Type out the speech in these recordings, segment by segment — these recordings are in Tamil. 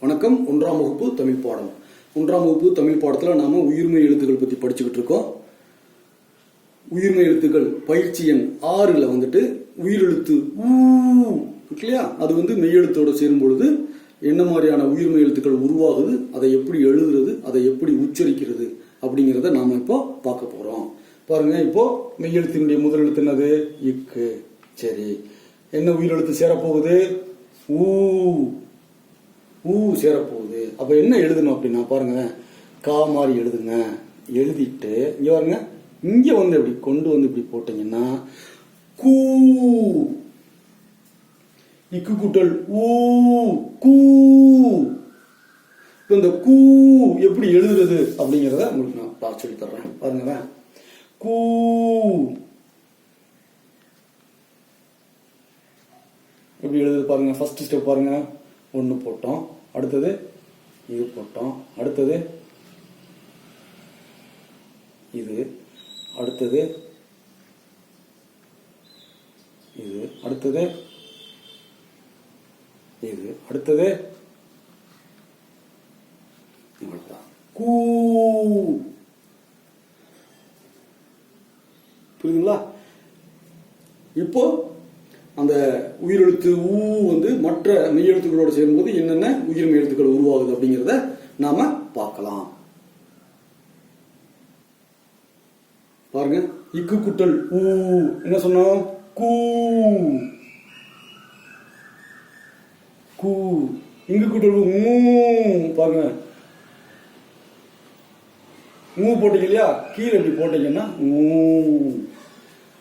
வணக்கம். ஒன்றாம் வகுப்பு தமிழ் பாடம். ஒன்றாம் வகுப்பு தமிழ் பாடத்தில் நாம உயிர்மை எழுத்துக்கள் பத்தி படிச்சுக்கிட்டு இருக்கோம். உயிர்மை எழுத்துக்கள் பயிற்சி எண் ஆறுல வந்துட்டு உயிரெழுத்து ஊ இல்லையா அது வந்து மெய்யெழுத்தோடு சேரும் பொழுது என்ன மாதிரியான உயிர்மை எழுத்துக்கள் உருவாகுது அதை எப்படி எழுதுறது அதை எப்படி உச்சரிக்கிறது அப்படிங்கிறத நாம இப்போ பார்க்க போறோம். பாருங்க இப்போ மெய்யெழுத்தினுடைய முதல் எழுத்து என்னது? இக்கு. சரி. என்ன உயிரெழுத்து சேரப்போகுது? ஊ. ஊ சேரப்போகுது. அப்ப என்ன எழுதணும் அப்படின்னா பாருங்க கா மாதிரி எழுதுங்க. எழுதிட்டு இங்க பாருங்க இங்க வந்து இப்படி கொண்டு வந்து இப்படி போட்டீங்கன்னா கூ இக்கு கூட்டல் ஊ கூ. இப்ப இந்த கூ எப்படி எழுதுறது அப்படிங்கறத உங்களுக்கு நான் சொல்லி சொல்லித் தர்றேன். பாருங்க கூ. எப்படி எழுது பாருங்க ஃபர்ஸ்ட் ஸ்டெப் பாருங்க. ஒன்று போட்டோம். அடுத்தது இது போட்டோம். அடுத்தது இது. அடுத்தது இது. அடுத்தது இது. அடுத்தது இவ்வளவுதான். கூ. புரியுதுங்களா? இப்போ அந்த உயிரெழுத்து ஊ வந்து மற்ற மெய்யெழுத்துக்களோட சேரும்போது என்னென்ன உயிர்மெய் எழுத்துக்கள் உருவாகுது அப்படிங்கிறத நாம பார்க்கலாம். பாருங்க. இக்கு குட்டல் ஊ. என்ன சொன்னோம்? கூ. கூ. இங்கு குட்டல் ஊ. பாருங்க. மூ போட்டீங்க இல்லையா? கீழே இப்படி போட்டீங்கன்னா மூ.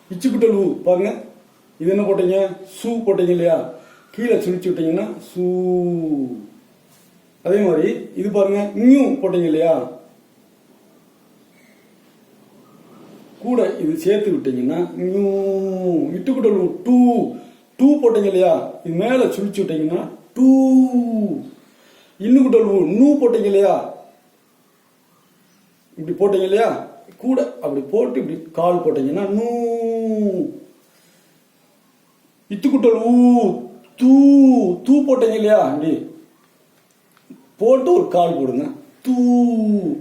இச்சு குட்டல் ஊ. பாருங்க. இது என்ன போட்டீங்க? சூ போட்டீங்க இல்லையா? கீழே சுழிச்சு விட்டீங்கன்னா சூ. அதே மாதிரி இது பாருங்க நியூ போட்டீங்க இல்லையா? கூட இது சேர்த்து விட்டீங்கன்னா நியூ இட்டுக்குட்டல் டூ. டூ போட்டீங்க இல்லையா? இது மேல சுழிச்சு விட்டீங்கன்னா டூ. இன்னுக்குட்டல் நூ போட்டீங்க இல்லையா? இப்படி போட்டீங்க இல்லையா? கூட அப்படி போட்டு இப்படி கால் போட்டீங்கன்னா நூ. இத்துக்குட்டல் ஊ தூ தூ போட்டீங்க இல்லையா இப்படி போட்டு ஒரு கால் போடுங்க. தூ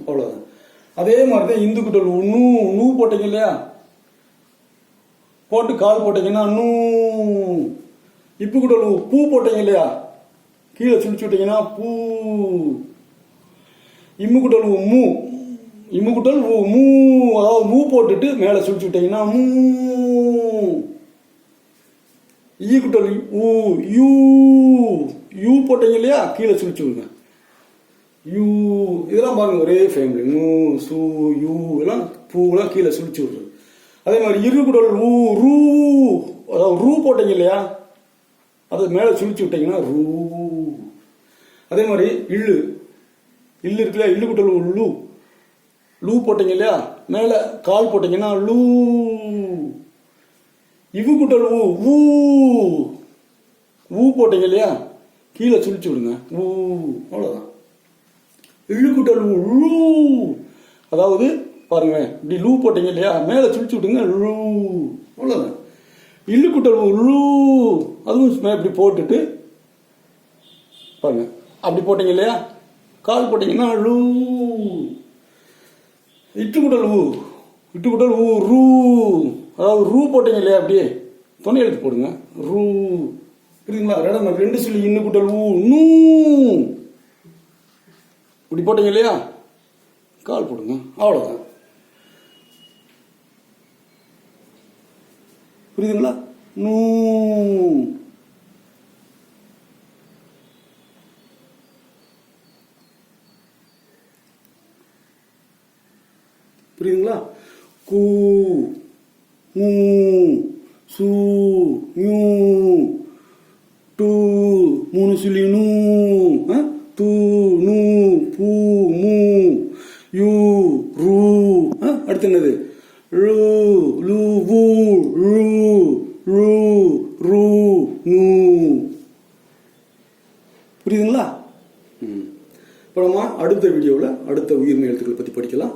அவ்வளோதான் அதே மாதிரி தான் இந்துக்குட்டல் நூ நூ போட்டீங்க இல்லையா? போட்டு கால் போட்டீங்கன்னா நூ. இப்போ கூட பூ போட்டீங்க இல்லையா? கீழே சுழிச்சு விட்டீங்கன்னா பூ. இம்மு குட்டல் மூ. இம்முக்குட்டல் ஊ, மூ. அதாவது மூ போட்டுட்டு மேலே சுழிச்சு விட்டீங்கன்னா மூ. ஈ குட்டல் ஊ யூ யூ போட்டீங்க இல்லையா? கீழே சுழிச்சு விடுங்க யூ இதெல்லாம் பாருங்க ஒரே ஃபேமிலி ஊ சு யூ எல்லாம் பூவெல்லாம் கீழே சுழிச்சு விடுறது அதே மாதிரி இரு குடல் ஊ ரூ அதாவது ரூ போட்டீங்க இல்லையா? அது மேலே சுழிச்சு விட்டீங்கன்னா ரூ. அதே மாதிரி இல்லு. இல்லு இருக்குல்ல இல்லு குட்டல் லூ. லூ போட்டீங்க இல்லையா? மேலே கால் போட்டீங்கன்னா லூ. இவு குட்டல் ஊ. ஊ ஊ போட்டீங்க இல்லையா? கீழே சுழிச்சு விடுங்க. ஊ. அவ்வளோதான் இழுக்குட்டல் ஊ. அதாவது பாருங்க இப்படி லூ போட்டீங்க இல்லையா? மேலே சுழிச்சு விடுங்க லூ. அவ்வளோதான் இழுக்குட்டல் ஊ. லூ அதுவும் இப்படி போட்டுட்டு பாருங்க அப்படி போட்டீங்க இல்லையா? கால் போட்டீங்கன்னா லூ. கூட்டல் ஊ. இட்டுக்குட்டல் ஊ ரூ. அதாவது ரூ போட்டீங்க இல்லையா அப்படியே? துணை எழுத்து போடுங்க. ரூ. புரியுதுங்களா? ரெண்டு ரெண்டு சொல்லி இன்னும் கூட்டல் ஊ நூ. இப்படி போட்டீங்க இல்லையா கால் போடுங்க. அவ்வளோதான் புரியுதுங்களா? நூ. புரியுதுங்களா? கூ. ஊ சு யூ டூ மூணு சொல்லி நூ ஆ? தூ நூ பூ மூ யூ ரூ அடுத்து என்னது ரூ லு வு ரு ரு ரு நூ புரியுதுங்களா ம். அப்புறமா அடுத்த வீடியோவில் அடுத்த உயிர்மை எழுத்துக்களை பற்றி படிக்கலாம்.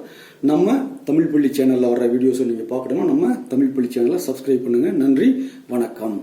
நம்ம தமிழ் பள்ளி சேனலில் வர வீடியோஸை நீங்கள் பார்க்கணும்னா நம்ம தமிழ் பள்ளி சேனலை சப்ஸ்கிரைப் பண்ணுங்கள் நன்றி. வணக்கம்.